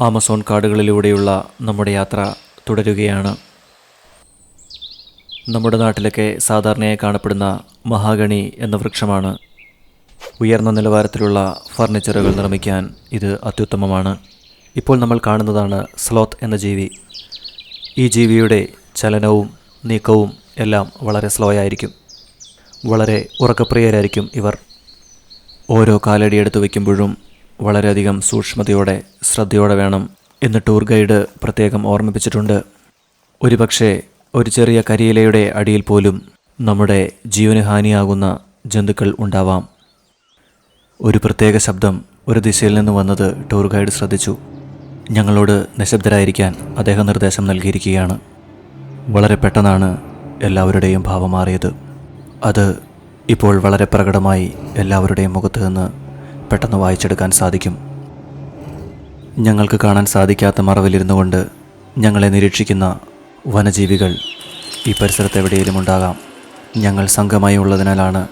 Amazon കാടുകളിലൂടെയുള്ള നമ്മുടെ യാത്ര തുടരുകയാണ്. നമ്മുടെ നാട്ടിലൊക്കെ സാധാരണയായി കാണപ്പെടുന്ന മഹാഗണി എന്ന വൃക്ഷമാണ്. ഉയർന്ന നിലവാരത്തിലുള്ള ഫർണിച്ചറുകൾ നിർമ്മിക്കാൻ ഇത് അത്യുത്തമമാണ്. ഇപ്പോൾ നമ്മൾ കാണുന്നതാണ് സ്ലോത്ത് എന്ന ജീവി. ഈ ജീവിയുടെ ചലനവും നീക്കവും എല്ലാം വളരെ സ്ലോ ആയിരിക്കും. വളരെ ഉറക്കപ്രിയരായിരിക്കും ഇവർ. ഓരോ കാലടിയെടുത്ത് വയ്ക്കുമ്പോഴും വളരെയധികം സൂക്ഷ്മതയോടെ ശ്രദ്ധയോടെ വേണം എന്ന് ടൂർ ഗൈഡ് പ്രത്യേകം ഓർമ്മിപ്പിച്ചിട്ടുണ്ട്. ഒരുപക്ഷെ ഒരു ചെറിയ കരിയിലയുടെ അടിയിൽ പോലും നമ്മുടെ ജീവന് ഹാനിയാകുന്ന ജന്തുക്കൾ ഉണ്ടാവാം. ഒരു പ്രത്യേക ശബ്ദം ഒരു ദിശയിൽ നിന്ന് വന്നത് ടൂർ ഗൈഡ് ശ്രദ്ധിച്ചു. ഞങ്ങളോട് നിശബ്ദരായിരിക്കാൻ അദ്ദേഹം നിർദ്ദേശം നൽകിയിരിക്കുകയാണ്. വളരെ പെട്ടെന്നാണ് എല്ലാവരുടെയും ഭാവം മാറിയത്. അത് ഇപ്പോൾ വളരെ പ്രകടമായി എല്ലാവരുടെയും മുഖത്ത് നിന്ന് പെട്ടെന്ന് വായിച്ചെടുക്കാൻ സാധിക്കും. ഞങ്ങൾക്ക് കാണാൻ സാധിക്കാത്ത മറവിലിരുന്നു കൊണ്ട് ഞങ്ങളെ നിരീക്ഷിക്കുന്ന വനജീവികൾ ഈ പരിസരത്ത് എവിടെയെങ്കിലും ഉണ്ടാകാം. ഞങ്ങൾ സംഘമായി ഉള്ളതിനാലാണ്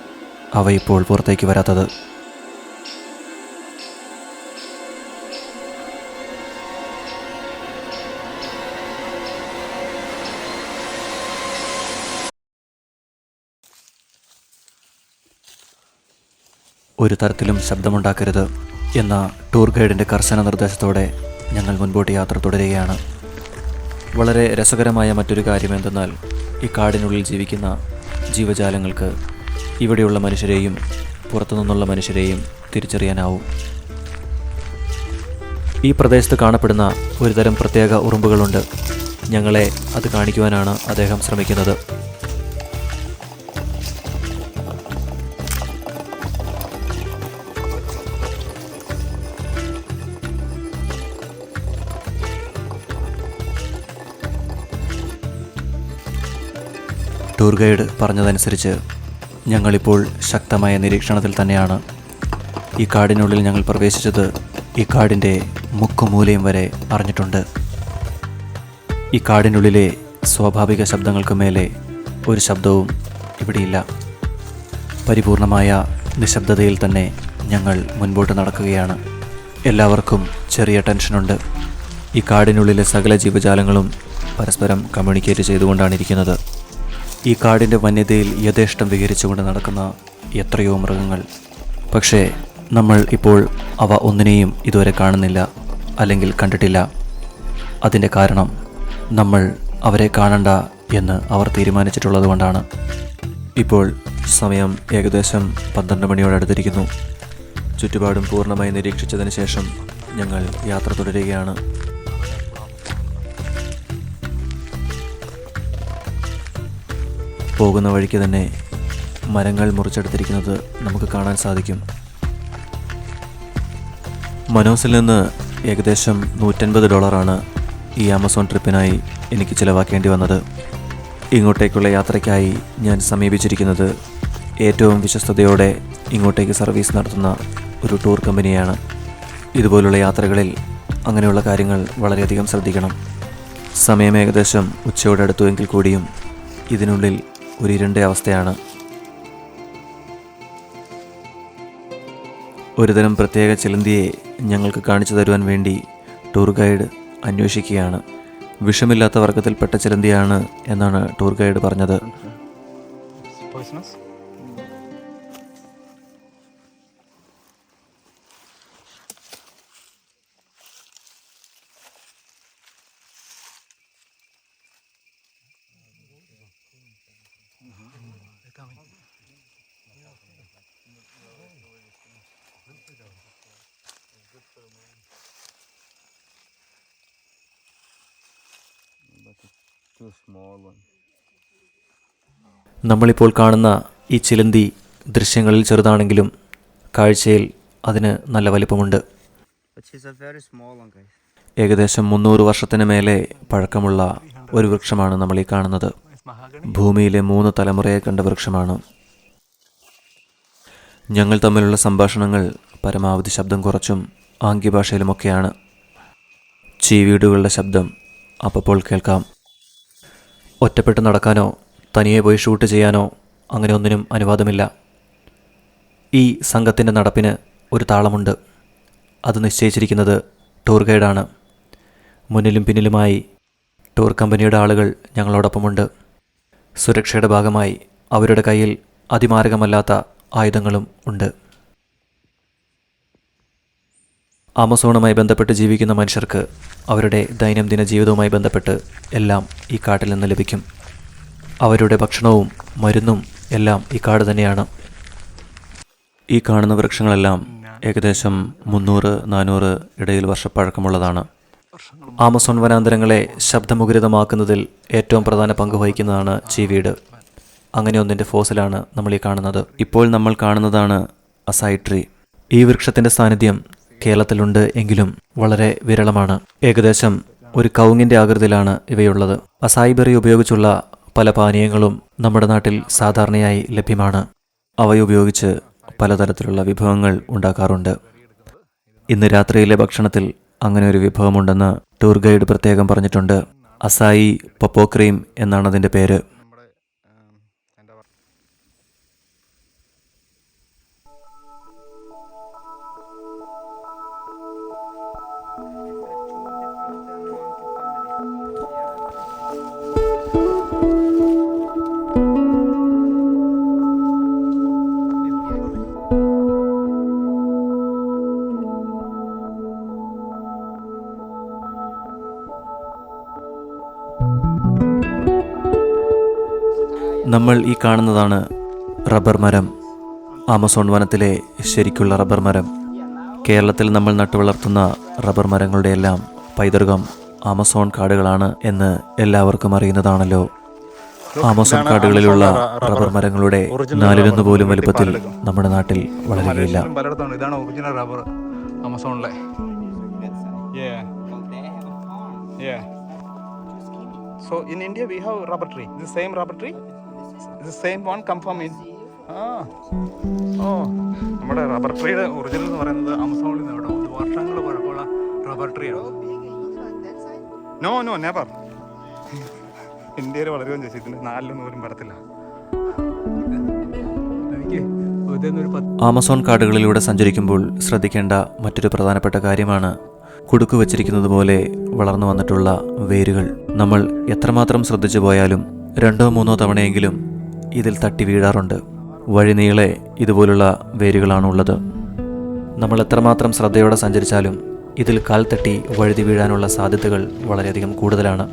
അവ ഇപ്പോൾ പുറത്തേക്ക് വരാത്തത്. ഒരു തരത്തിലും ശബ്ദമുണ്ടാക്കരുത് എന്ന ടൂർ ഗൈഡിന്റെ കർശന നിർദ്ദേശത്തോടെ ഞങ്ങൾ മുൻപോട്ട് യാത്ര തുടരുകയാണ്. വളരെ രസകരമായ മറ്റൊരു കാര്യം എന്തെന്നാൽ ഈ കാടിനുള്ളിൽ ജീവിക്കുന്ന ജീവജാലങ്ങൾക്ക് ഇവിടെയുള്ള മനുഷ്യരെയും പുറത്തുനിന്നുള്ള മനുഷ്യരെയും തിരിച്ചറിയാനാവും. ഈ പ്രദേശത്ത് കാണപ്പെടുന്ന ഒരുതരം പ്രത്യേക ഉറുമ്പുകളുണ്ട്. ഞങ്ങളെ അത് കാണിക്കുവാനാണ് അദ്ദേഹം ശ്രമിക്കുന്നത്. ടൂർ ഗൈഡ് പറഞ്ഞതനുസരിച്ച് ഞങ്ങളിപ്പോൾ ശക്തമായ നിരീക്ഷണത്തിൽ തന്നെയാണ്. ഈ കാടിനുള്ളിൽ ഞങ്ങൾ പ്രവേശിച്ചത് ഈ കാടിന്റെ മുക്കുമൂലയും വരെ അറിഞ്ഞിട്ടുണ്ട്. ഈ കാടിനുള്ളിലെ സ്വാഭാവിക ശബ്ദങ്ങൾക്ക് മേലെ ഒരു ശബ്ദവും ഇവിടെയില്ല. പരിപൂർണമായ നിശബ്ദതയിൽ തന്നെ ഞങ്ങൾ മുൻപോട്ട് നടക്കുകയാണ്. എല്ലാവർക്കും ചെറിയ ടെൻഷനുണ്ട്. ഈ കാടിനുള്ളിലെ സകല ജീവജാലങ്ങളും പരസ്പരം കമ്മ്യൂണിക്കേറ്റ് ചെയ്തുകൊണ്ടാണ് ഇരിക്കുന്നത്. ഈ കാടിന്റെ വന്യതയിൽ യഥേഷ്ടം വിഹരിച്ചുകൊണ്ട് നടക്കുന്ന എത്രയോ മൃഗങ്ങൾ. പക്ഷേ നമ്മൾ ഇപ്പോൾ അവ ഒന്നിനെയും ഇതുവരെ കാണുന്നില്ല അല്ലെങ്കിൽ കണ്ടിട്ടില്ല. അതിന്റെ കാരണം നമ്മൾ അവരെ കാണണ്ട എന്ന് അവർ തീരുമാനിച്ചിട്ടുള്ളത് കൊണ്ടാണ്. ഇപ്പോൾ സമയം ഏകദേശം പന്ത്രണ്ട് മണിയോടടുത്തിരിക്കുന്നു ചുറ്റുപാടും പൂർണമായി നിരീക്ഷിച്ചതിന് ശേഷം ഞങ്ങൾ യാത്ര തുടരുകയാണ്. പോകുന്ന വഴിക്ക് തന്നെ മരങ്ങൾ മുറിച്ചെടുത്തിരിക്കുന്നത് നമുക്ക് കാണാൻ സാധിക്കും. മനോസിൽ നിന്ന് ഏകദേശം നൂറ്റൻപത് ഡോളറാണ് ഈ ആമസോൺ ട്രിപ്പിനായി എനിക്ക് ചിലവാക്കേണ്ടി വന്നത്. ഇങ്ങോട്ടേക്കുള്ള യാത്രയ്ക്കായി ഞാൻ സമീപിച്ചിരിക്കുന്നത് ഏറ്റവും വിശ്വസ്തയോടെ ഇങ്ങോട്ടേക്ക് സർവീസ് നടത്തുന്ന ഒരു ടൂർ കമ്പനിയാണ്. ഇതുപോലുള്ള യാത്രകളിൽ അങ്ങനെയുള്ള കാര്യങ്ങൾ വളരെയധികം ശ്രദ്ധിക്കണം. സമയം ഏകദേശം ഉച്ചയോടെ അടുത്തുവെങ്കിൽ കൂടിയും ഇതിനുള്ളിൽ ഒരു ഇരുണ്ട അവസ്ഥയാണ്. ഒരുതരം പ്രത്യേക ചിലന്തിയെ ഞങ്ങൾക്ക് കാണിച്ചു തരുവാൻ വേണ്ടി ടൂർ ഗൈഡ് അന്വേഷിക്കുകയാണ്. വിഷമില്ലാത്ത വർഗത്തിൽപ്പെട്ട ചിലന്തിയാണ് എന്നാണ് ടൂർ ഗൈഡ് പറഞ്ഞത്. Too നമ്മളിപ്പോൾ കാണുന്ന ഈ ചിലന്തി ദൃശ്യങ്ങളിൽ ചെറുതാണെങ്കിലും കാഴ്ചയിൽ അതിന് നല്ല വലിപ്പമുണ്ട്. ഏകദേശം മുന്നൂറ് വർഷത്തിന് മേലെ പഴക്കമുള്ള ഒരു വൃക്ഷമാണ് നമ്മൾ ഈ കാണുന്നത്. ഭൂമിയിലെ മൂന്ന് തലമുറയെ കണ്ട വൃക്ഷമാണ്. ഞങ്ങൾ തമ്മിലുള്ള സംഭാഷണങ്ങൾ പരമാവധി ശബ്ദം കുറച്ചും ആംഗ്യഭാഷയിലുമൊക്കെയാണ്. ചീവീടുകളുടെ ശബ്ദം അപ്പോൾ കേൾക്കാം. ഒറ്റപ്പെട്ട് നടക്കാനോ തനിയെ പോയി ഷൂട്ട് ചെയ്യാനോ അങ്ങനെ ഒന്നിനും അനുവാദമില്ല. ഈ സംഘത്തിന്റെ നടപ്പിന് ഒരു താളമുണ്ട്. അത് നിശ്ചയിച്ചിരിക്കുന്നത് ടൂർ ഗൈഡാണ്. മുന്നിലും പിന്നിലുമായി ടൂർ കമ്പനിയുടെ ആളുകൾ ഞങ്ങളോടൊപ്പമുണ്ട്. സുരക്ഷയുടെ ഭാഗമായി അവരുടെ കയ്യിൽ അതിമാരകമല്ലാത്ത ആയുധങ്ങളും ഉണ്ട്. ആമസോണുമായി ബന്ധപ്പെട്ട് ജീവിക്കുന്ന മനുഷ്യർക്ക് അവരുടെ ദൈനംദിന ജീവിതവുമായി ബന്ധപ്പെട്ട് എല്ലാം ഈ കാട്ടിൽ നിന്ന് ലഭിക്കും. അവരുടെ ഭക്ഷണവും മരുന്നും എല്ലാം ഈ കാട് തന്നെയാണ്. ഈ കാണുന്ന വൃക്ഷങ്ങളെല്ലാം ഏകദേശം മുന്നൂറ് നാനൂറ് ഇടയിൽ വർഷപ്പഴക്കമുള്ളതാണ്. ആമസോൺ വനാന്തരങ്ങളെ ശബ്ദമുഖരിതമാക്കുന്നതിൽ ഏറ്റവും പ്രധാന പങ്ക് വഹിക്കുന്നതാണ് ചീവീട്. അങ്ങനെ ഒന്നിന്റെ ഫോസിലാണ് നമ്മൾ ഈ കാണുന്നത്. ഇപ്പോൾ നമ്മൾ കാണുന്നതാണ് അസായി ട്രീ. ഈ വൃക്ഷത്തിന്റെ സാന്നിധ്യം കേരളത്തിലുണ്ട് എങ്കിലും വളരെ വിരളമാണ്. ഏകദേശം ഒരു കൗങ്ങിന്റെ ആകൃതിയിലാണ് ഇവയുള്ളത്. അസായി ബെറി ഉപയോഗിച്ചുള്ള പല പാനീയങ്ങളും നമ്മുടെ നാട്ടിൽ സാധാരണയായി ലഭ്യമാണ്. അവയുപയോഗിച്ച് പലതരത്തിലുള്ള വിഭവങ്ങൾ ഉണ്ടാക്കാറുണ്ട്. ഇന്ന് രാത്രിയിലെ ഭക്ഷണത്തിൽ അങ്ങനെ ഒരു വിഭവമുണ്ടെന്ന് ടൂർ ഗൈഡ് പ്രത്യേകം പറഞ്ഞിട്ടുണ്ട്. അസായി പപ്പോ ക്രീം എന്നാണ് അതിന്റെ പേര്. നമ്മൾ ഈ കാണുന്നതാണ് റബ്ബർ മരം. ആമസോൺ വനത്തിലെ ശരിക്കുള്ള റബ്ബർ മരം. കേരളത്തിൽ നമ്മൾ നട്ടുവളർത്തുന്ന റബ്ബർ മരങ്ങളുടെ എല്ലാം പൈതൃകം ആമസോൺ കാടുകളാണ് എന്ന് എല്ലാവർക്കും അറിയുന്നതാണല്ലോ. ആമസോൺ കാടുകളിലുള്ള റബ്ബർ മരങ്ങളുടെ നാലിലൊന്ന് പോലും വലുപ്പത്തിൽ നമ്മുടെ നാട്ടിൽ വളരുകയില്ല. സോ ഇൻ ഇന്ത്യ ഇതാണ് original rubber ആമസോണിലെ. The same rubber tree farm. So in India we have rubber tree. This same rubber tree? The same one come from in. Ah. Oh. നമ്മുടെ rubber ട്രീയുടെ ഒറിജിനൽ എന്ന് പറയുന്നത് ആമസോണിൽ നിന്ന് ഇത് വർഷങ്ങൾ പഴക്കമുള്ള റബ്ബർ ട്രീ ആണ് നോ നോ നെവർ ഇന്ത്യയിൽ വളരെ ചോദിച്ചു ഇതിന് നാലിലൊന്നും പോലും പടത്തില്ല ആമസോൺ കാടുകളിലൂടെ സഞ്ചരിക്കുമ്പോൾ ശ്രദ്ധിക്കേണ്ട മറ്റൊരു പ്രധാനപ്പെട്ട കാര്യമാണ് കുടുക്കു വച്ചിരിക്കുന്നത് പോലെ വളർന്നു വന്നിട്ടുള്ള വേരുകൾ നമ്മൾ എത്രമാത്രം ശ്രദ്ധിച്ചു പോയാലും രണ്ടോ മൂന്നോ തവണയെങ്കിലും ഇതിൽ തട്ടി വീഴാറുണ്ട്. വഴിനീളെ ഇതുപോലുള്ള വേരുകളാണ് ഉള്ളത്. നമ്മൾ എത്രമാത്രം ശ്രദ്ധയോടെ സഞ്ചരിച്ചാലും ഇതിൽ കാൽ തട്ടി വഴുതി വീഴാനുള്ള സാധ്യതകൾ വളരെയധികം കൂടുതലാണ്.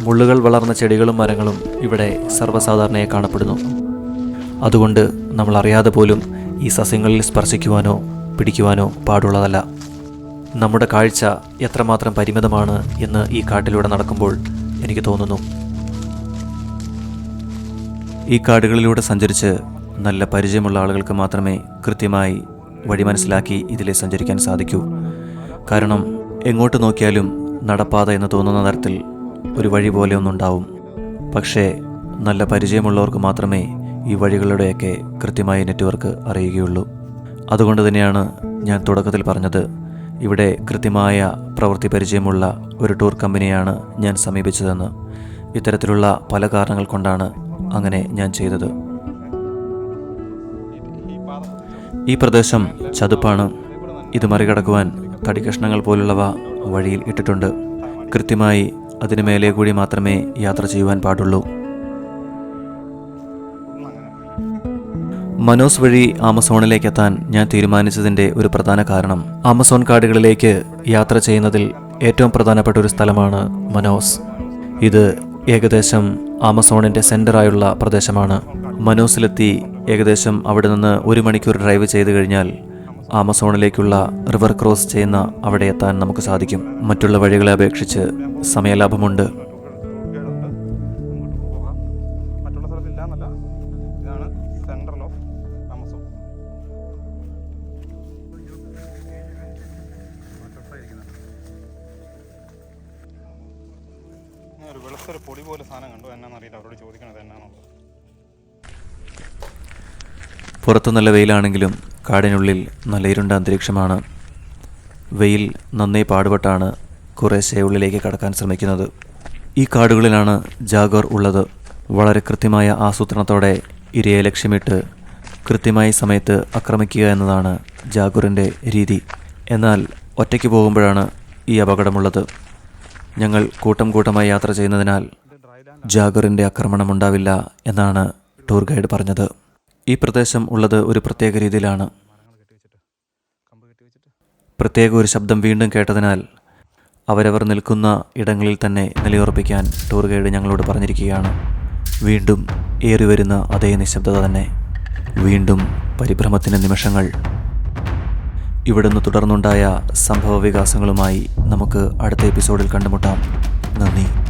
മുള്ളുകൾ വളർന്ന ചെടികളും മരങ്ങളും ഇവിടെ സർവസാധാരണയായി കാണപ്പെടുന്നു. അതുകൊണ്ട് നമ്മൾ അറിയാതെ പോലും ഈ സസ്യങ്ങളിൽ സ്പർശിക്കുവാനോ പിടിക്കുവാനോ പാടുള്ളതല്ല. നമ്മുടെ കാഴ്ച എത്രമാത്രം പരിമിതമാണ് എന്ന് ഈ കാട്ടിലൂടെ നടക്കുമ്പോൾ എനിക്ക് തോന്നുന്നു. ഈ കാടുകളിലൂടെ സഞ്ചരിച്ച് നല്ല പരിചയമുള്ള ആളുകൾക്ക് മാത്രമേ കൃത്യമായി വഴി മനസ്സിലാക്കി ഇതിലെ സഞ്ചരിക്കാൻ സാധിക്കൂ. കാരണം എങ്ങോട്ട് നോക്കിയാലും നടപ്പാത എന്ന് തോന്നുന്ന തരത്തിൽ ഒരു വഴി പോലെ ഒന്നുണ്ടാവും. പക്ഷേ നല്ല പരിചയമുള്ളവർക്ക് മാത്രമേ ഈ വഴികളുടെയൊക്കെ കൃത്യമായ നെറ്റ്വർക്ക് അറിയുകയുള്ളൂ. അതുകൊണ്ട് തന്നെയാണ് ഞാൻ തുടക്കത്തിൽ പറഞ്ഞത് ഇവിടെ കൃത്യമായ പ്രവൃത്തി പരിചയമുള്ള ഒരു ടൂർ കമ്പനിയാണ് ഞാൻ സമീപിച്ചതെന്ന്. ഇത്തരത്തിലുള്ള പല കാരണങ്ങൾ കൊണ്ടാണ് അങ്ങനെ ഞാൻ ചെയ്തത്. ഈ പ്രദേശം ചതുപ്പാണ്. ഇത് മറികടക്കുവാൻ തടികഷ്ണങ്ങൾ പോലുള്ളവ വഴിയിൽ ഇട്ടിട്ടുണ്ട്. കൃത്യമായി അതിനു മേലെ കൂടി മാത്രമേ യാത്ര ചെയ്യുവാൻ പാടുള്ളൂ. മനോസ് വഴി ആമസോണിലേക്ക് എത്താൻ ഞാൻ തീരുമാനിച്ചതിന്റെ ഒരു പ്രധാന കാരണം ആമസോൺ കാടുകളിലേക്ക് യാത്ര ചെയ്യുന്നതിൽ ഏറ്റവും പ്രധാനപ്പെട്ട ഒരു സ്ഥലമാണ് മനോസ്. ഇത് ഏകദേശം ആമസോണിന്റെ സെന്ററായുള്ള പ്രദേശമാണ്. മനോസിലെത്തി ഏകദേശം അവിടെ നിന്ന് ഒരു മണിക്കൂർ ഡ്രൈവ് ചെയ്ത് കഴിഞ്ഞാൽ ആമസോണിലേക്കുള്ള റിവർ ക്രോസ് ചെയ്യുന്ന അവിടെ എത്താൻ നമുക്ക് സാധിക്കും. മറ്റുള്ള വഴികളെ അപേക്ഷിച്ച് സമയലാഭമുണ്ട്. മറ്റുള്ള ഇതാണ് ഓഫ് ഒരു പൊടി പോലെ സാധനം കണ്ടു. എന്നാന്നറിയില്ല അവരോട് ചോദിക്കണത് എന്നാണോ പുറത്ത് നല്ല വെയിലാണെങ്കിലും കാടിനുള്ളിൽ നല്ല ഇരുണ്ട അന്തരീക്ഷമാണ്. വെയിൽ നന്നേ പാടുപെട്ടാണ് കുറേശ്ശെ ഉള്ളിലേക്ക് കടക്കാൻ ശ്രമിക്കുന്നത്. ഈ കാടുകളിലാണ് ജാഗോർ ഉള്ളത്. വളരെ കൃത്യമായ ആസൂത്രണത്തോടെ ഇരയെ ലക്ഷ്യമിട്ട് കൃത്യമായ സമയത്ത് ആക്രമിക്കുക എന്നതാണ് ജാഗുറിന്റെ രീതി. എന്നാൽ ഒറ്റയ്ക്ക് പോകുമ്പോഴാണ് ഈ അപകടമുള്ളത്. ഞങ്ങൾ കൂട്ടം കൂട്ടമായി യാത്ര ചെയ്യുന്നതിനാൽ ജാഗറിന്റെ ആക്രമണം ഉണ്ടാവില്ല എന്നാണ് ടൂർ ഗൈഡ് പറഞ്ഞത്. ഈ പ്രദേശം ഉള്ളത് ഒരു പ്രത്യേക രീതിയിലാണ്. പ്രത്യേക ഒരു ശബ്ദം വീണ്ടും കേട്ടതിനാൽ അവരവർ നിൽക്കുന്ന ഇടങ്ങളിൽ തന്നെ നിലയുറപ്പിക്കാൻ ടൂർ ഗൈഡ് ഞങ്ങളോട് പറഞ്ഞിരിക്കുകയാണ്. വീണ്ടും ഏറിവരുന്ന അതേ നിശബ്ദത തന്നെ. വീണ്ടും പരിഭ്രമത്തിന്റെ നിമിഷങ്ങൾ ഇവിടുന്ന് തുടർന്നുണ്ടായ സംഭവ വികാസങ്ങളുമായി നമുക്ക് അടുത്ത എപ്പിസോഡിൽ കണ്ടുമുട്ടാം. നന്ദി.